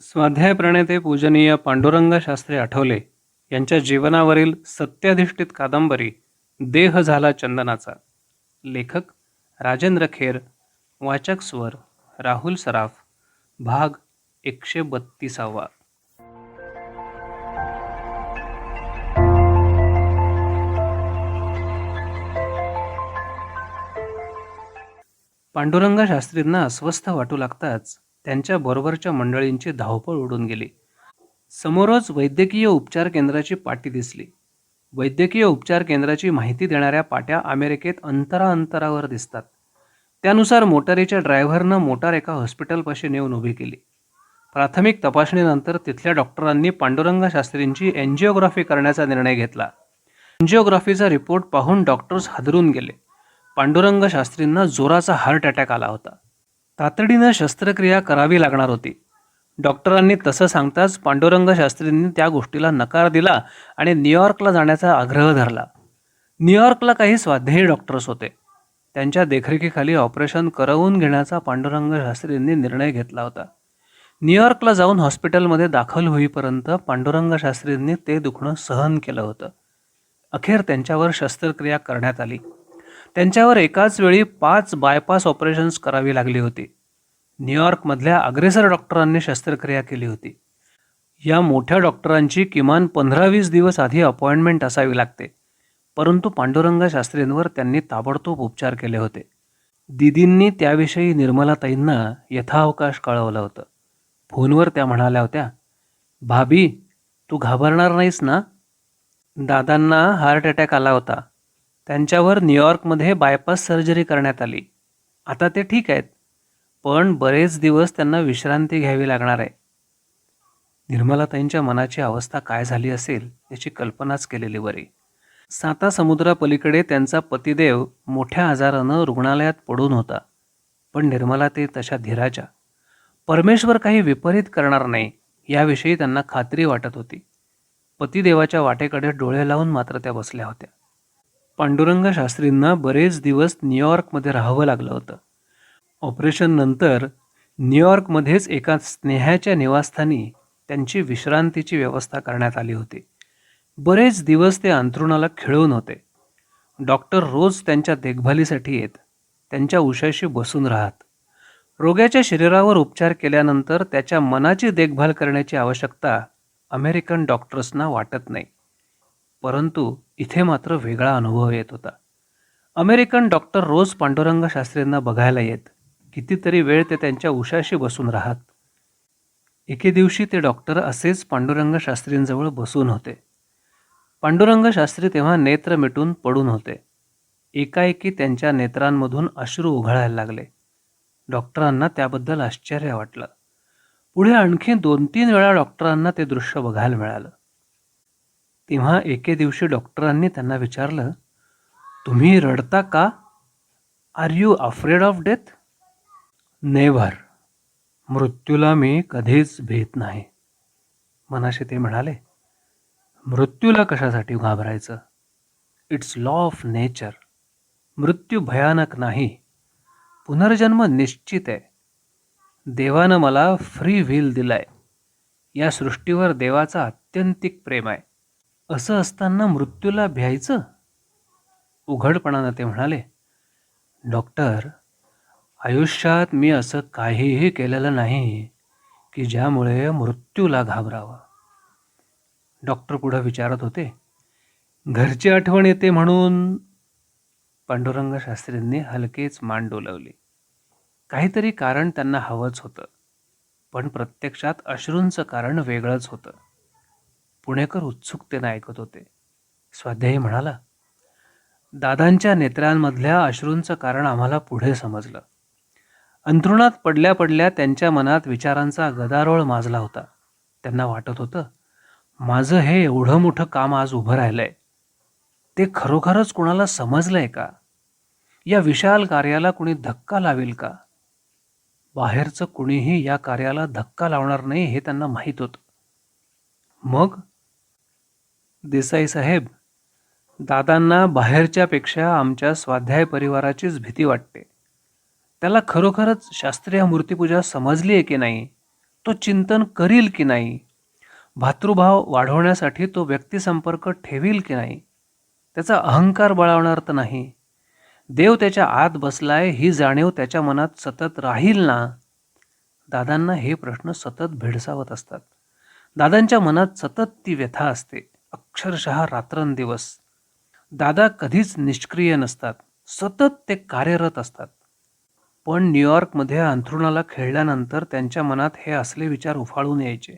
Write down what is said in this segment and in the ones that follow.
स्वाध्याय प्रणेते पूजनीय पांडुरंग शास्त्री आठवले यांच्या जीवनावरील सत्याधिष्ठित कादंबरी देह झाला चंदनाचा. लेखक राजेंद्र खेर वाचक स्वर राहुल सराफ भाग एकशे बत्तीसावा. पांडुरंग शास्त्रींना अस्वस्थ वाटू लागताच त्यांच्या बरोबरच्या मंडळींची धावपळ उडून गेली. समोरच वैद्यकीय उपचार केंद्राची पाटी दिसली. वैद्यकीय उपचार केंद्राची माहिती देणाऱ्या पाट्या अमेरिकेत अंतराअंतरावर दिसतात. त्यानुसार मोटारीच्या ड्रायव्हरनं मोटार एका हॉस्पिटलपाशी नेऊन उभी केली. प्राथमिक तपासणीनंतर तिथल्या डॉक्टरांनी पांडुरंग शास्त्रींची एन्जिओग्राफी करण्याचा निर्णय घेतला. एन्जिओग्राफीचा रिपोर्ट पाहून डॉक्टर्स हादरून गेले. पांडुरंग शास्त्रींना जोराचा हार्ट अटॅक आला होता. तातडीनं शस्त्रक्रिया करावी लागणार होती. डॉक्टरांनी तसं सांगताच पांडुरंग शास्त्रींनी त्या गोष्टीला नकार दिला आणि न्यूयॉर्कला जाण्याचा आग्रह धरला. न्यूयॉर्कला काही स्वाध्यायी डॉक्टर्स होते. त्यांच्या देखरेखीखाली ऑपरेशन करवून घेण्याचा पांडुरंग शास्त्रींनी निर्णय घेतला होता. न्यूयॉर्कला जाऊन हॉस्पिटलमध्ये दाखल होईपर्यंत पांडुरंग शास्त्रींनी ते दुखणं सहन केलं होतं. अखेर त्यांच्यावर शस्त्रक्रिया करण्यात आली. त्यांच्यावर एकाच वेळी पाच बायपास ऑपरेशन्स करावी लागली होती. न्यूयॉर्कमधल्या अग्रेसर डॉक्टरांनी शस्त्रक्रिया केली होती. या मोठ्या डॉक्टरांची किमान पंधरा वीस दिवस आधी अपॉइंटमेंट असावी लागते. परंतु पांडुरंग शास्त्रींवर त्यांनी ताबडतोब उपचार केले होते. दिदींनी त्याविषयी निर्मलाताईंना यथावकाश कळवलं होतं. फोनवर त्या म्हणाल्या होत्या भाभी तू घाबरणार नाहीस ना? दादांना हार्ट अटॅक आला होता. त्यांच्यावर न्यूयॉर्कमध्ये बायपास सर्जरी करण्यात आली. आता ते ठीक आहेत पण बरेच दिवस त्यांना विश्रांती घ्यावी लागणार आहे. निर्मलाताईंच्या मनाची अवस्था काय झाली असेल याची कल्पनाच केलेली बरी साता समुद्रापलीकडे त्यांचा पतिदेव मोठ्या आजारानं रुग्णालयात पडून होता पण निर्मला ते तशा धीराच्या. परमेश्वर काही विपरीत करणार नाही याविषयी त्यांना खात्री वाटत होती. पतिदेवाच्या वाटेकडे डोळे लावून मात्र त्या बसल्या होत्या. पांडुरंग शास्त्रींना बरेच दिवस न्यूयॉर्कमध्ये राहावं लागलं होतं. ऑपरेशननंतर न्यूयॉर्कमध्येच एका स्नेहाच्या निवासस्थानी त्यांची विश्रांतीची व्यवस्था करण्यात आली होती. बरेच दिवस ते अंथरुणाला खिळून होते. डॉक्टर रोज त्यांच्या देखभालीसाठी येत त्यांच्या उशाशी बसून राहत. रोग्याच्या शरीरावर उपचार केल्यानंतर त्याच्या मनाची देखभाल करण्याची आवश्यकता अमेरिकन डॉक्टर्सना वाटत नाही. परंतु इथे मात्र वेगळा अनुभव येत होता. अमेरिकन डॉक्टर रोज पांडुरंग शास्त्रींना बघायला येत. कितीतरी वेळ ते त्यांच्या उशाशी बसून राहत. एके दिवशी ते डॉक्टर असेच पांडुरंग शास्त्रींजवळ बसून होते. पांडुरंग शास्त्री तेव्हा नेत्र मिटून पडून होते. एकाएकी त्यांच्या नेत्रांमधून अश्रू उघळायला लागले. डॉक्टरांना त्याबद्दल आश्चर्य वाटलं. पुढे आणखी दोन तीन वेळा डॉक्टरांना ते दृश्य बघायला मिळालं. तेव्हा एके दिवशी डॉक्टरांनी त्यांना विचारलं तुम्ही रडता का? Are you afraid of death never. मृत्यूला मी कधीच भीत नाही. मनाशी ते म्हणाले मृत्यूला कशासाठी घाबरायचं? इट्स लॉ ऑफ नेचर मृत्यू भयानक नाही. पुनर्जन्म निश्चित आहे. देवानं मला फ्री व्हील दिलाय. या सृष्टीवर देवाचा अत्यंतिक प्रेम आहे. असं असताना मृत्यूला भ्यायचं? उघडपणानं ते म्हणाले डॉक्टर आयुष्यात मी असं काहीही केलेलं नाही की ज्यामुळे मृत्यूला घाबरावं. डॉक्टर पुढं विचारत होते घरची आठवण येते म्हणून? पांडुरंग शास्त्रींनी हलकेच मान डोलवली. काहीतरी कारण त्यांना हवंच होतं पण प्रत्यक्षात अश्रूंचं कारण वेगळंच होतं. पुणेकर उत्सुकतेनं ऐकत होते. स्वाध्यायी म्हणाला दादांच्या नेत्रांमधल्या अश्रूंचं कारण आम्हाला पुढे समजलं. अंथरुणात पडल्या पडल्या त्यांच्या मनात विचारांचा गदारोळ माजला होता. त्यांना वाटत होतं माझं हे एवढं मोठं काम आज उभं राहिलंय. ते खरोखरच कुणाला समजलंय का? या विशाल कार्याला कुणी धक्का लावेल का? बाहेरचं कुणीही या कार्याला धक्का लावणार नाही हे त्यांना माहीत होतं. मग देसाई साहेब दादांना बाहेरच्यापेक्षा आमच्या स्वाध्याय परिवाराचीच भीती वाटते. त्याला खरोखरच शास्त्रीय मूर्तीपूजा समजली आहे की नाही? तो चिंतन करील की नाही? भातृभाव वाढवण्यासाठी तो व्यक्तिसंपर्क ठेवील की नाही? त्याचा अहंकार बळावणार तर नाही. देव त्याच्या आत बसलाय ही जाणीव त्याच्या मनात सतत राहील ना? दादांना हे प्रश्न सतत भेडसावत असतात. दादांच्या मनात सतत ती व्यथा असते. अक्षरशः रात्रंदिवस. दादा कधीच निष्क्रिय नसतात. सतत ते कार्यरत असतात. पण न्यूयॉर्कमध्ये अंथरुणाला खेळल्यानंतर त्यांच्या मनात हे असले विचार उफाळून यायचे.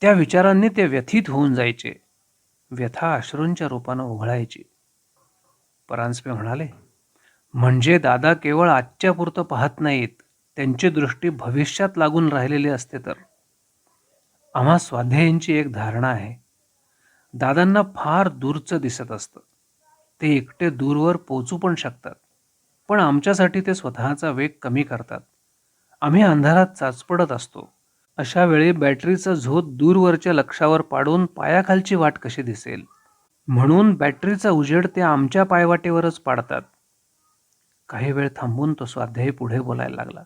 त्या विचारांनी ते व्यथित होऊन जायचे. व्यथा अश्रूंच्या रूपानं उघळायची परांजपे म्हणाले म्हणजे दादा केवळ आजच्यापुरतं पाहत नाहीत. त्यांची दृष्टी भविष्यात लागून राहिलेली असते तर. आम्हा स्वाध्यायांची एक धारणा आहे. दादांना फार दूरचं दिसत असतं. ते एकटे दूरवर पोचू पण शकतात पण आमच्यासाठी ते स्वतःचा वेग कमी करतात. आम्ही अंधारात चाचपडत असतो. अशा वेळी बॅटरीचा झोत दूरवरच्या लक्षावर पाडून पायाखालची वाट कशी दिसेल? म्हणून बॅटरीचा उजेड ते आमच्या पायवाटेवरच पाडतात. काही वेळ थांबून तो स्वाध्यायी पुढे बोलायला लागला.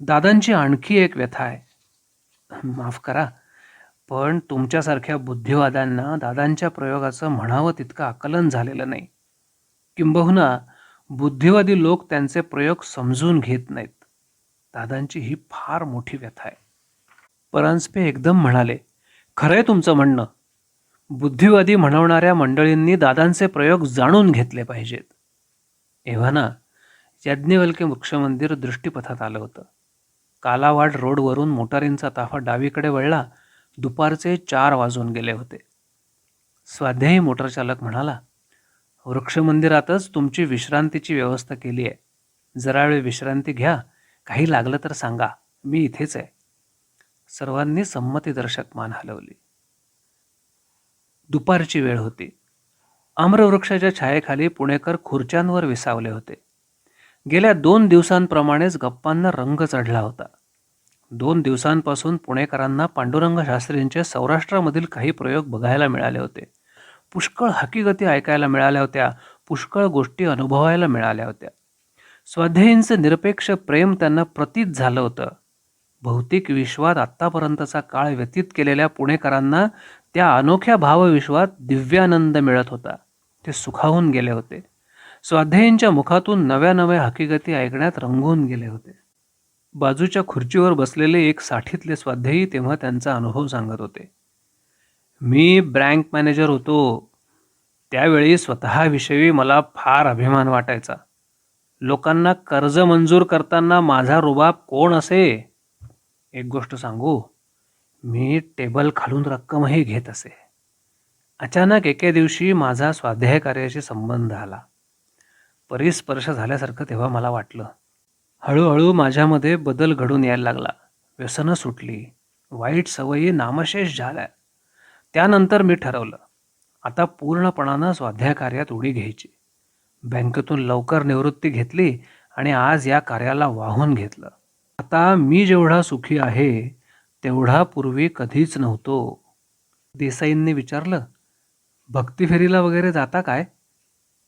दादांची आणखी एक व्यथा आहे. माफ करा. पण तुमच्यासारख्या बुद्धिवाद्यांना दादांच्या प्रयोगाचं म्हणावं तितकं आकलन झालेलं नाही. किंबहुना बुद्धिवादी लोक त्यांचे प्रयोग समजून घेत नाहीत. दादांची ही फार मोठी व्यथा आहे. परांजपे एकदम म्हणाले खरंय तुमचं म्हणणं. बुद्धिवादी म्हणवणाऱ्या मंडळींनी दादांचे प्रयोग जाणून घेतले पाहिजेत. एव्हाना यज्ञवल्के वृक्षमंदिर दृष्टीपथात आलं होतं. कालावाड रोडवरून मोटारींचा ताफा डावीकडे वळला दुपारचे चार वाजून गेले होते. स्वाध्यायी मोटरचालक म्हणाला वृक्षमंदिरातच तुमची विश्रांतीची व्यवस्था केली आहे. जरा वेळ विश्रांती घ्या. काही लागलं तर सांगा. मी इथेच आहे. सर्वांनी संमतीदर्शक मान हलवली. दुपारची वेळ होती. आम्रवृक्षाच्या छायेखाली पुणेकर खुर्च्यांवर विसावले होते. गेल्या दोन दिवसांप्रमाणेच गप्पांना रंग चढला होता. दोन दिवसांपासून पुणेकरांना पांडुरंग शास्त्रींचे सौराष्ट्रामधील काही प्रयोग बघायला मिळाले होते. पुष्कळ हकीकती ऐकायला मिळाल्या होत्या पुष्कळ गोष्टी अनुभवायला मिळाल्या होत्या. स्वाध्यायींचं निरपेक्ष प्रेम त्यांना प्रतीत झालं होतं. भौतिक विश्वात आत्तापर्यंतचा काळ व्यतीत केलेल्या पुणेकरांना त्या अनोख्या भावविश्वात दिव्यानंद मिळत होता. ते सुखावून गेले होते. स्वाध्यायींच्या मुखातून नव्या नव्या हकीकती ऐकण्यात रंगून गेले होते. बाजूच्या खुर्चीवर बसलेले एक साठीतले स्वाध्यायी तेव्हा त्यांचा अनुभव सांगत होते. मी बँक मॅनेजर होतो. त्यावेळी स्वतःविषयी मला फार अभिमान वाटायचा. लोकांना कर्ज मंजूर करताना माझा रुबाब कोण असे? एक गोष्ट सांगू. मी टेबल खालून रक्कमही घेत असे. अचानक एके दिवशी माझा स्वाध्याय कार्याशी संबंध आला. परिस्पर्श झाल्यासारखं तेव्हा मला वाटलं. हळूहळू माझ्यामध्ये बदल घडून यायला लागला. व्यसनं सुटली. वाईट सवयी नामशेष झाल्या. त्यानंतर मी ठरवलं आता पूर्णपणानं स्वाध्याय कार्यात उडी घ्यायची. बँकेतून लवकर निवृत्ती घेतली आणि आज या कार्याला वाहून घेतलं. आता मी जेवढा सुखी आहे तेवढा पूर्वी कधीच नव्हतो. देसाईंनी विचारलं भक्तीफेरीला वगैरे जाता काय?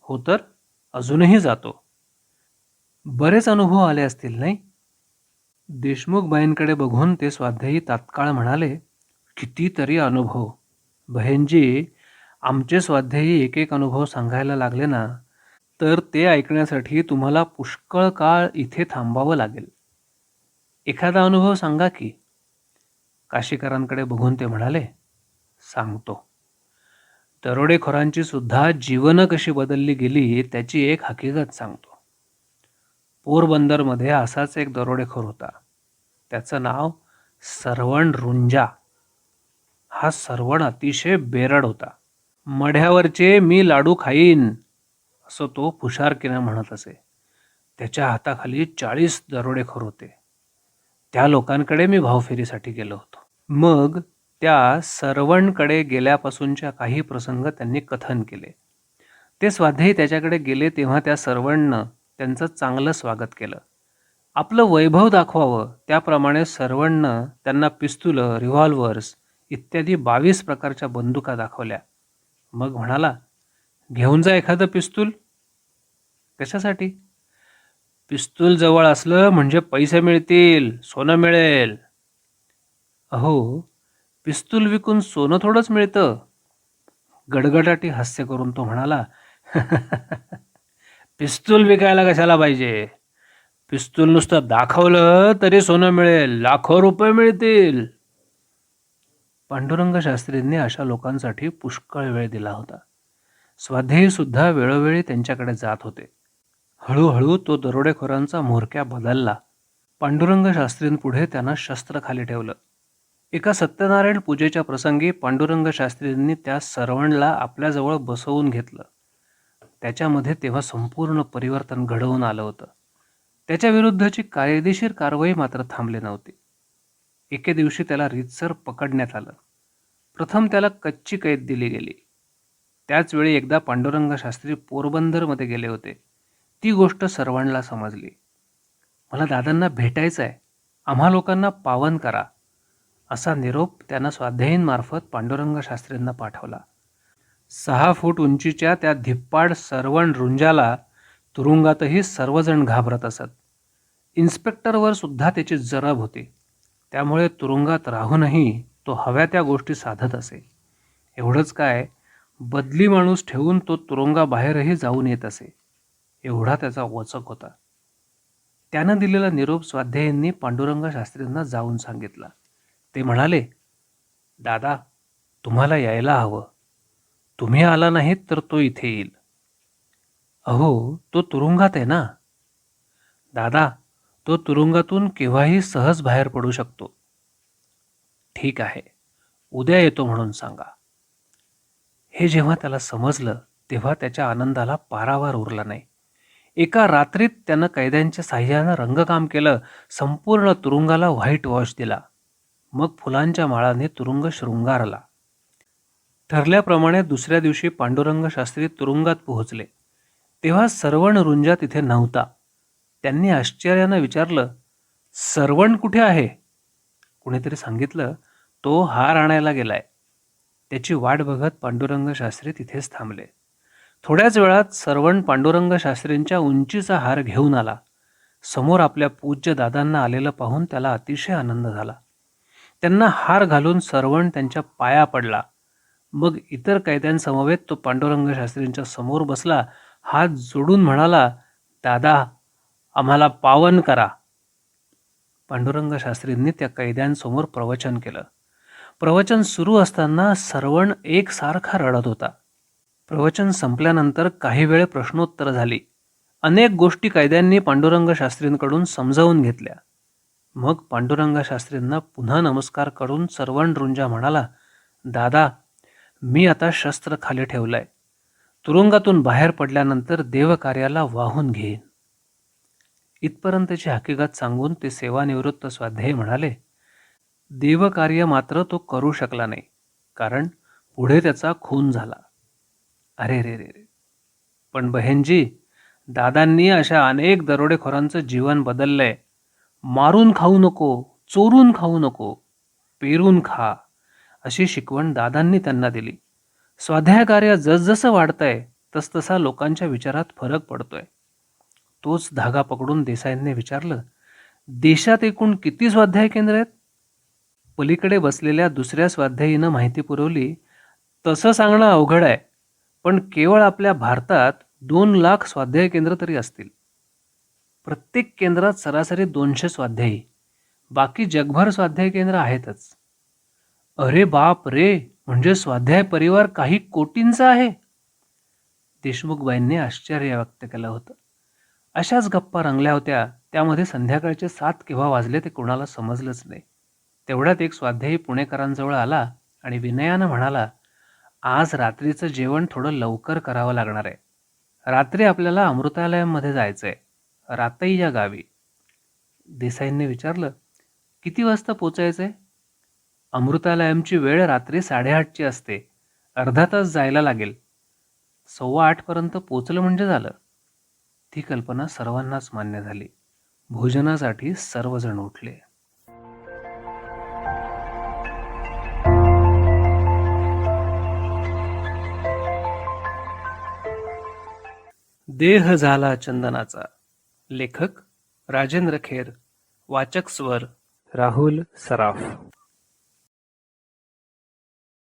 हो तर अजूनही जातो. बरेच अनुभव आले असतील नाही? देशमुख बाईंकडे बघून ते स्वाध्यायी तात्काळ म्हणाले कितीतरी अनुभव. बहेनजी आमचे स्वाध्यायी एक एक अनुभव सांगायला लागले ना तर ते ऐकण्यासाठी तुम्हाला पुष्कळ काळ इथे थांबावं लागेल. एखादा अनुभव सांगा की. काशीकरांकडे बघून ते म्हणाले सांगतो. दरोडेखोरांची सुद्धा जीवनं कशी बदलली गेली त्याची एक हकीकत सांगतो. पोरबंदरमध्ये असाच एक दरोडेखोर होता. त्याचं नाव सरवण रुंजा. हा सरवण अतिशय बेरड होता. मढ्यावरचे मी लाडू खाईन असं तो फुशारकीनं म्हणत असे. त्याच्या हाताखाली चाळीस दरोडेखोर होते. त्या लोकांकडे मी भावफेरीसाठी गेलो होतो. मग त्या सरवणकडे गेल्यापासूनच्या काही प्रसंग त्यांनी कथन केले. ते स्वाध्यायी त्याच्याकडे गेले तेव्हा त्या सरवणनं त्यांचं चांगलं स्वागत केलं. आपलं वैभव दाखवावं त्याप्रमाणे सर्वांना त्यांना पिस्तुलं रिव्हॉल्वर्स इत्यादी बावीस प्रकारच्या बंदुका दाखवल्या. मग म्हणाला घेऊन जा एखादं पिस्तूल. कशासाठी? पिस्तूल जवळ असलं म्हणजे पैसे मिळतील सोनं मिळेल. अहो पिस्तूल विकून सोनं थोडंच मिळतं. गडगडाटी हास्य करून तो म्हणाला पिस्तूल विकायला कशाला पाहिजे? पिस्तूल नुसतं दाखवलं तरी सोनं मिळेल लाखो रुपये मिळतील. पांडुरंग शास्त्रींनी अशा लोकांसाठी पुष्कळ वेळ दिला होता. स्वाध्यायी सुद्धा वेळोवेळी त्यांच्याकडे जात होते. हळूहळू तो दरोडेखोरांचा म्होरक्या बदलला. पांडुरंग शास्त्रींपुढे त्यांना शस्त्र खाली ठेवलं. एका सत्यनारायण पूजेच्या प्रसंगी पांडुरंग शास्त्रींनी त्या सरवणला आपल्याजवळ बसवून घेतलं. त्याच्यामध्ये तेव्हा संपूर्ण परिवर्तन घडवून आलं होतं. त्याच्या विरुद्धची कायदेशीर कारवाई मात्र थांबली नव्हती. एके दिवशी त्याला रीतसर पकडण्यात आलं. प्रथम त्याला कच्ची कैद दिली गेली. त्याचवेळी एकदा पांडुरंग शास्त्री पोरबंदरमध्ये गेले होते. ती गोष्ट सर्वांना समजली. मला दादांना भेटायचं आहे. आम्हा लोकांना पावन करा. असा निरोप त्यांना स्वाध्यायींमार्फत पांडुरंग शास्त्रींना पाठवला. सहा फूट उंचीच्या त्या धिप्पाड सरवण रुंजाला तुरुंगातही सर्वजण घाबरत असत. इन्स्पेक्टरवर सुद्धा त्याची जरब होती. त्यामुळे तुरुंगात राहूनही तो हव्या त्या गोष्टी साधत असे. एवढंच काय बदली माणूस ठेवून तो तुरुंगाबाहेरही जाऊन येत असे. एवढा त्याचा वचक होता. त्यानं दिलेला निरोप स्वाध्यायींनी पांडुरंग शास्त्रींना जाऊन सांगितला. ते म्हणाले दादा तुम्हाला यायला हवं. तुम्ही आला नाहीत तर तो इथे येईल. अहो तो तुरुंगात आहे ना? दादा तो तुरुंगातून केव्हाही सहज बाहेर पडू शकतो. ठीक आहे उद्या येतो म्हणून सांगा. हे जेव्हा त्याला समजलं तेव्हा त्याच्या आनंदाला पारावार उरला नाही. एका रात्रीत त्यानं कैद्यांच्या साह्यानं रंगकाम केलं संपूर्ण तुरुंगाला व्हाईट वॉश दिला. मग फुलांच्या माळाने तुरुंग शृंगारला. ठरल्याप्रमाणे दुसऱ्या दिवशी पांडुरंग शास्त्री तुरुंगात पोहोचले. तेव्हा सरवण रुंजा तिथे नव्हता. त्यांनी आश्चर्यानं विचारलं सरवण कुठे आहे? कुणीतरी सांगितलं तो हार आणायला गेलाय. त्याची वाट बघत पांडुरंग शास्त्री तिथेच थांबले. थोड्याच वेळात सरवण पांडुरंग शास्त्रींच्या उंचीचा हार घेऊन आला. समोर आपल्या पूज्य दादांना आलेलं पाहून त्याला अतिशय आनंद झाला. त्यांना हार घालून सरवण त्यांच्या पाया पडला. मग इतर कैद्यांसमवेत तो पांडुरंग शास्त्रींच्या समोर बसला हात जोडून म्हणाला दादा आम्हाला पावन करा. पांडुरंग शास्त्रींनी त्या कैद्यांसमोर प्रवचन केलं. प्रवचन सुरू असताना सर्वण एकसारखा रडत होता. प्रवचन संपल्यानंतर काही वेळ प्रश्नोत्तर झाली. अनेक गोष्टी कैद्यांनी पांडुरंग शास्त्रींकडून समजावून घेतल्या. मग पांडुरंग शास्त्रींना पुन्हा नमस्कार करून सर्वण रुंजा म्हणाला दादा मी आता शस्त्र खाली ठेवलंय. तुरुंगातून बाहेर पडल्यानंतर देवकार्याला वाहून घेईन. इथपर्यंतची हकीकत सांगून ते सेवानिवृत्त स्वाध्याय म्हणाले देवकार्य मात्र तो करू शकला नाही कारण पुढे त्याचा खून झाला. अरे रे रे रे. पण बहेनजी दादांनी अशा अनेक दरोडेखोरांचं जीवन बदललंय. मारून खाऊ नको चोरून खाऊ नको पेरून खा. अशी शिकवण दादांनी त्यांना दिली. स्वाध्याय कार्य जसजसं वाढतंय तसतसा लोकांच्या विचारात फरक पडतोय. तोच धागा पकडून देसाईंनी विचारलं देशात एकूण किती स्वाध्याय केंद्र आहेत? पलीकडे बसलेल्या दुसऱ्या स्वाध्यायीनं माहिती पुरवली तसं सांगणं अवघड आहे पण केवळ आपल्या भारतात दोन लाख स्वाध्याय केंद्र तरी असतील. प्रत्येक केंद्रात सरासरी दोनशे स्वाध्यायी बाकी जगभर स्वाध्याय केंद्र आहेतच. अरे बाप रे म्हणजे स्वाध्याय परिवार काही कोटींचा आहे. देशमुखबाईंनी आश्चर्य व्यक्त केलं होतं. अशाच गप्पा रंगल्या होत्या त्यामध्ये संध्याकाळचे सात केव्हा वाजले ते कोणाला समजलंच नाही. तेवढ्यात एक स्वाध्यायी पुणेकरांजवळ आला आणि विनयानं म्हणाला आज रात्रीचं जेवण थोडं लवकर करावं लागणार आहे. रात्री आपल्याला अमृतालयामध्ये जायचं आहे रातई या गावी. देसाईंनी विचारलं किती वाजता पोचायचं आहे अमृतालयमची वेळ रात्री साडेआठची असते. अर्धा तास जायला लागेल. सव्वा आठपर्यंत पोचलं म्हणजे झालं. ती कल्पना सर्वांनाच मान्य झाली. भोजनासाठी सर्वजण उठले. देह झाला चंदनाचा. लेखक राजेंद्र खेर. वाचक स्वर राहुल सराफ.